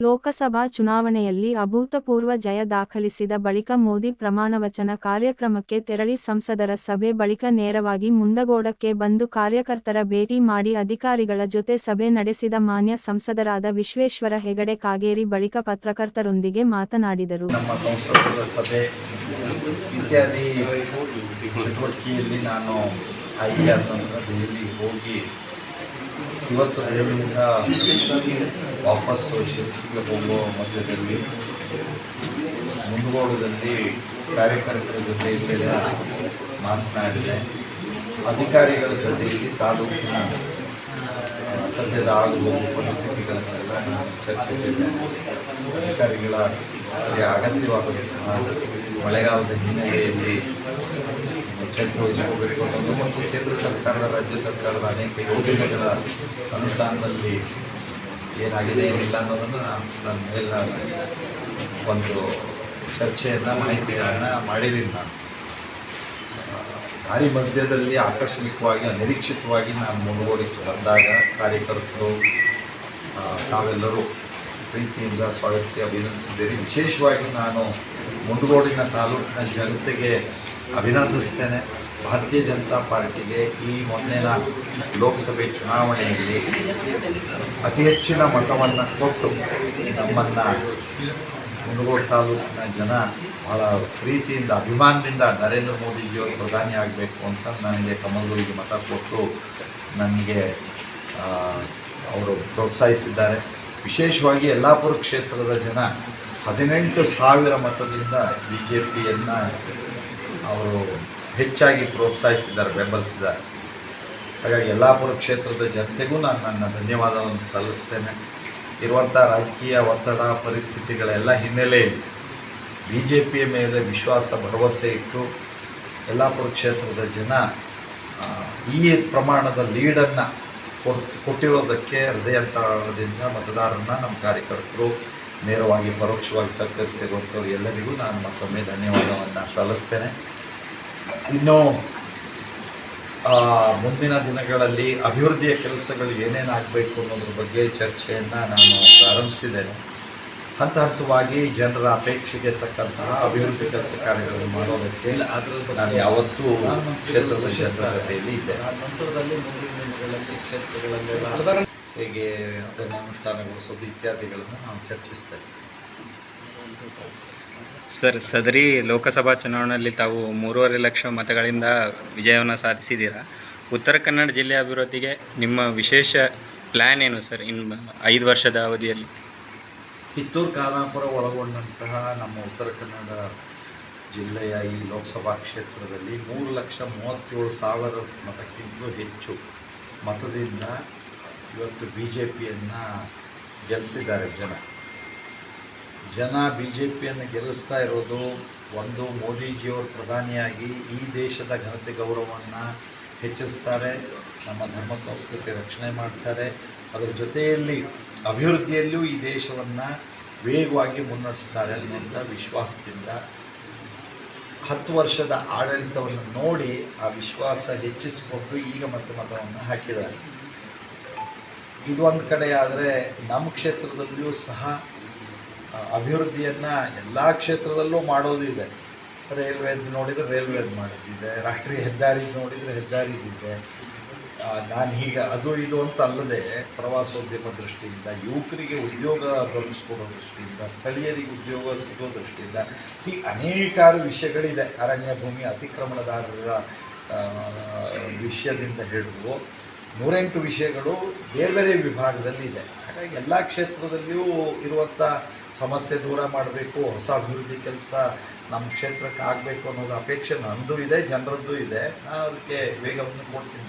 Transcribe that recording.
ಲೋಕಸಭಾ ಚುನಾವಣೆಯಲ್ಲಿ ಅಭೂತಪೂರ್ವ ಜಯ ದಾಖಲಿಸಿದ ಬಳಿಕ ಮೋದಿ ಪ್ರಮಾಣವಚನ ಕಾರ್ಯಕ್ರಮಕ್ಕೆ ತೆರಳಿ ಸಂಸದರ ಸಭೆ ಬಳಿಕ ನೇರವಾಗಿ ಮುಂಡಗೋಡಕ್ಕೆ ಬಂದು ಕಾರ್ಯಕರ್ತರ ಭೇಟಿ ಮಾಡಿ ಅಧಿಕಾರಿಗಳ ಜೊತೆ ಸಭೆ ನಡೆಸಿದ ಮಾನ್ಯ ಸಂಸದರಾದ ವಿಶ್ವೇಶ್ವರ ಹೆಗಡೆ ಕಾಗೇರಿ ಬಳಿಕ ಪತ್ರಕರ್ತರೊಂದಿಗೆ ಮಾತನಾಡಿದರು. ನಾನು ವಾಪಸ್ಸು ಶಿರಸಿಗೆ ಹೋಗುವ ಮಧ್ಯದಲ್ಲಿ ಮುಂದುವರೆದಲ್ಲಿ ಕಾರ್ಯಕರ್ತರ ಜೊತೆಯಲ್ಲೆಲ್ಲ ಮಾತನಾಡಿದೆ. ಅಧಿಕಾರಿಗಳ ಜೊತೆ ಇಲ್ಲಿ ತಾಲೂಕಿನ ಸದ್ಯದ ಆಗುವ ಪರಿಸ್ಥಿತಿಗಳನ್ನೆಲ್ಲ ನಾನು ಅಧಿಕಾರಿಗಳ ಅಗತ್ಯವಾದಂತಹ ಮಳೆಗಾಲದ ಹಿನ್ನೆಲೆಯಲ್ಲಿ ಎಚ್ಚರಿಕೆ ವಹಿಸಿಕೊಳ್ಬೇಕು ಅನ್ನೋದು ಮತ್ತು ಕೇಂದ್ರ ಸರ್ಕಾರದ, ರಾಜ್ಯ ಸರ್ಕಾರದ ಅನೇಕ ಯೋಜನೆಗಳ ಅನುಷ್ಠಾನದಲ್ಲಿ ಏನಾಗಿದೆ ಏನಿಲ್ಲ ಅನ್ನೋದನ್ನು ನಾನು ಎಲ್ಲ ಒಂದು ಚರ್ಚೆಯನ್ನು, ಮಾಹಿತಿಗಳನ್ನು ಮಾಡಿದ್ದೀನಿ ನಾನು. ದಾರಿ ಮಧ್ಯದಲ್ಲಿ ಆಕಸ್ಮಿಕವಾಗಿ, ಅನಿರೀಕ್ಷಿತವಾಗಿ ನಾನು ಮುಂದುವರಿಕೆ ಬಂದಾಗ ಕಾರ್ಯಕರ್ತರು ತಾವೆಲ್ಲರೂ ಪ್ರೀತಿಯಿಂದ ಸ್ವಾಗತಿಸಿ, ಅಭಿನಂದಿಸಿದ್ದೇನೆ. ವಿಶೇಷವಾಗಿ ನಾನು ಮುಂಡಗೋಡಿನ ತಾಲೂಕಿನ ಜನತೆಗೆ ಅಭಿನಂದಿಸ್ತೇನೆ. ಭಾರತೀಯ ಜನತಾ ಪಾರ್ಟಿಗೆ ಈ ಮೊನ್ನೆನ ಲೋಕಸಭೆ ಚುನಾವಣೆಯಲ್ಲಿ ಅತಿ ಹೆಚ್ಚಿನ ಮತವನ್ನು ಕೊಟ್ಟು ನಮ್ಮನ್ನು ಕುಂದಗೋಡು ತಾಲೂಕಿನ ಜನ ಬಹಳ ಪ್ರೀತಿಯಿಂದ, ಅಭಿಮಾನದಿಂದ ನರೇಂದ್ರ ಮೋದಿಜಿಯವರು ಪ್ರಧಾನಿ ಆಗಬೇಕು ಅಂತ ನನಗೆ ಕಮಲಗುರಿಗೆ ಮತ ಕೊಟ್ಟು ನನಗೆ ಅವರು ಪ್ರೋತ್ಸಾಹಿಸಿದ್ದಾರೆ. ವಿಶೇಷವಾಗಿ ಯಲ್ಲಾಪುರ ಕ್ಷೇತ್ರದ ಜನ ಹದಿನೆಂಟು ಸಾವಿರ ಮತದಿಂದ ಬಿ ಜೆ ಪಿಯನ್ನು ಅವರು ಹೆಚ್ಚಾಗಿ ಪ್ರೋತ್ಸಾಹಿಸಿದ್ದಾರೆ, ಬೆಂಬಲಿಸಿದ್ದಾರೆ. ಹಾಗಾಗಿ ಯಲ್ಲಾಪುರ ಕ್ಷೇತ್ರದ ಜನತೆಗೂ ನಾನು ನನ್ನ ಧನ್ಯವಾದವನ್ನು ಸಲ್ಲಿಸ್ತೇನೆ. ಇರುವಂಥ ರಾಜಕೀಯ ಒತ್ತಡ ಪರಿಸ್ಥಿತಿಗಳೆಲ್ಲ ಹಿನ್ನೆಲೆಯಲ್ಲಿ ಬಿ ಜೆ ಪಿಯ ಮೇಲೆ ವಿಶ್ವಾಸ ಭರವಸೆ ಇಟ್ಟು ಯಲ್ಲಾಪುರ ಕ್ಷೇತ್ರದ ಜನ ಈ ಪ್ರಮಾಣದ ಲೀಡನ್ನು ಕೊಟ್ಟಿರೋದಕ್ಕೆ ಹೃದಯಾಂತರದಿಂದ ಮತದಾರರನ್ನ ನಮ್ಮ ಕಾರ್ಯಕರ್ತರು ನೇರವಾಗಿ ಪರೋಕ್ಷವಾಗಿ ಸಹಕರಿಸಿರುವಂಥವ್ರು ಎಲ್ಲರಿಗೂ ನಾನು ಮತ್ತೊಮ್ಮೆ ಧನ್ಯವಾದವನ್ನು ಸಲ್ಲಿಸ್ತೇನೆ. ಇನ್ನು ಮುಂದಿನ ದಿನಗಳಲ್ಲಿ ಅಭಿವೃದ್ಧಿಯ ಕೆಲಸಗಳು ಏನೇನಾಗಬೇಕು ಅನ್ನೋದ್ರ ಬಗ್ಗೆ ಚರ್ಚೆಯನ್ನು ನಾನು ಪ್ರಾರಂಭಿಸಿದ್ದೇನೆ. ಹಂತ ಹಂತವಾಗಿ ಜನರ ಅಪೇಕ್ಷೆಗೆ ತಕ್ಕಂತಹ ಅಭಿವೃದ್ಧಿ ಕೆಲಸ ಕಾರ್ಯಗಳನ್ನು ಮಾಡೋದಕ್ಕೆ ನಾನು ಯಾವತ್ತೂ ಕ್ಷೇತ್ರದ ಶಸ್ತ್ರಗತೆಯಲ್ಲಿ ಇದ್ದೆ. ನಂತರದಲ್ಲಿ ಮುಂದಿನ ದಿನಗಳಲ್ಲಿ ಕ್ಷೇತ್ರಗಳಲ್ಲೆಲ್ಲ ಹೇಗೆ ಅದನ್ನು ಅನುಷ್ಠಾನಗೊಳಿಸೋದು ಇತ್ಯಾದಿಗಳನ್ನು ನಾವು ಚರ್ಚಿಸ್ತೇವೆ ಸರ್, ಸದರಿ ಲೋಕಸಭಾ ಚುನಾವಣೆಯಲ್ಲಿ ತಾವು ಮೂರುವರೆ ಲಕ್ಷ ಮತಗಳಿಂದ ವಿಜಯವನ್ನು ಸಾಧಿಸಿದ್ದೀರಾ? ಉತ್ತರ ಕನ್ನಡ ಜಿಲ್ಲೆ ಅಭಿವೃದ್ಧಿಗೆ ನಿಮ್ಮ ವಿಶೇಷ ಪ್ಲ್ಯಾನ್ ಏನು ಸರ್ ಇನ್ನು ಐದು ವರ್ಷದ ಅವಧಿಯಲ್ಲಿ? ಕಿತ್ತೂರು, ಖಾನಾಪುರ ಒಳಗೊಂಡಂತಹ ನಮ್ಮ ಉತ್ತರ ಕನ್ನಡ ಜಿಲ್ಲೆಯ ಈ ಲೋಕಸಭಾ ಕ್ಷೇತ್ರದಲ್ಲಿ ಮೂರು ಲಕ್ಷ ಮೂವತ್ತೇಳು ಸಾವಿರ ಮತಕ್ಕಿಂತಲೂ ಹೆಚ್ಚು ಮತದಿಂದ ಇವತ್ತು ಬಿ ಜೆ ಪಿಯನ್ನು ಗೆಲ್ಲಿಸಿದ್ದಾರೆ ಜನ. ಜನ ಬಿ ಜೆ ಪಿಯನ್ನು ಗೆಲ್ಲಿಸ್ತಾ ಇರೋದು ಒಂದು ಮೋದಿಜಿಯವರು ಪ್ರಧಾನಿಯಾಗಿ ಈ ದೇಶದ ಘನತೆ ಗೌರವವನ್ನು ಹೆಚ್ಚಿಸ್ತಾರೆ, ನಮ್ಮ ಧರ್ಮ ಸಂಸ್ಕೃತಿ ರಕ್ಷಣೆ ಮಾಡ್ತಾರೆ. ಅದರ ಜೊತೆಯಲ್ಲಿ ಅಭಿವೃದ್ಧಿಯಲ್ಲೂ ಈ ದೇಶವನ್ನು ವೇಗವಾಗಿ ಮುನ್ನಡೆಸ್ತಾರೆ ಅನ್ನುವಂಥ ವಿಶ್ವಾಸದಿಂದ ಹತ್ತು ವರ್ಷದ ಆಡಳಿತವನ್ನು ನೋಡಿ ಆ ವಿಶ್ವಾಸ ಹೆಚ್ಚಿಸಿಕೊಂಡು ಈಗ ಮತ್ತೆ ಮತವನ್ನು ಹಾಕಿದ್ದಾರೆ. ಇದು ಒಂದು ಕಡೆ ಆದರೆ ನಮ್ಮ ಕ್ಷೇತ್ರದಲ್ಲಿಯೂ ಸಹ ಅಭಿವೃದ್ಧಿಯನ್ನು ಎಲ್ಲ ಕ್ಷೇತ್ರದಲ್ಲೂ ಮಾಡೋದಿದೆ. ರೈಲ್ವೆ ನೋಡಿದರೆ ರೈಲ್ವೇದು ಮಾಡಿದ್ದಿದೆ ರಾಷ್ಟ್ರೀಯ ಹೆದ್ದಾರಿ ನೋಡಿದರೆ ಹೆದ್ದಾರಿದಿದೆ. ನಾನು ಹೀಗೆ ಅದು ಇದು ಅಂತ ಅಲ್ಲದೆ ಪ್ರವಾಸೋದ್ಯಮ ದೃಷ್ಟಿಯಿಂದ, ಯುವಕರಿಗೆ ಉದ್ಯೋಗ ದೊರಕಿಸ್ಕೊಡೋ ದೃಷ್ಟಿಯಿಂದ, ಸ್ಥಳೀಯರಿಗೆ ಉದ್ಯೋಗ ಸಿಗೋ ದೃಷ್ಟಿಯಿಂದ ಹೀಗೆ ಅನೇಕಾರು ವಿಷಯಗಳಿದೆ. ಅರಣ್ಯ ಭೂಮಿ ಅತಿಕ್ರಮಣದಾರರ ವಿಷಯದಿಂದ ಹಿಡಿದು ನೂರೆಂಟು ವಿಷಯಗಳು ಬೇರೆ ಬೇರೆ ವಿಭಾಗದಲ್ಲಿ ಇದೆ ಹಾಗಾಗಿ ಎಲ್ಲ ಕ್ಷೇತ್ರದಲ್ಲಿಯೂ ಇರುವಂಥ ಸಮಸ್ಯೆ ದೂರ ಮಾಡಬೇಕು, ಹೊಸ ಅಭಿವೃದ್ಧಿ ಕೆಲಸ ನಮ್ಮ ಕ್ಷೇತ್ರಕ್ಕೆ ಆಗಬೇಕು ಅನ್ನೋದು ಅಪೇಕ್ಷೆ ನಂದು ಇದೆ, ಜನರದ್ದು ಇದೆ. ನಾನು ಅದಕ್ಕೆ ವೇಗವನ್ನು ಕೊಡ್ತೀನಿ.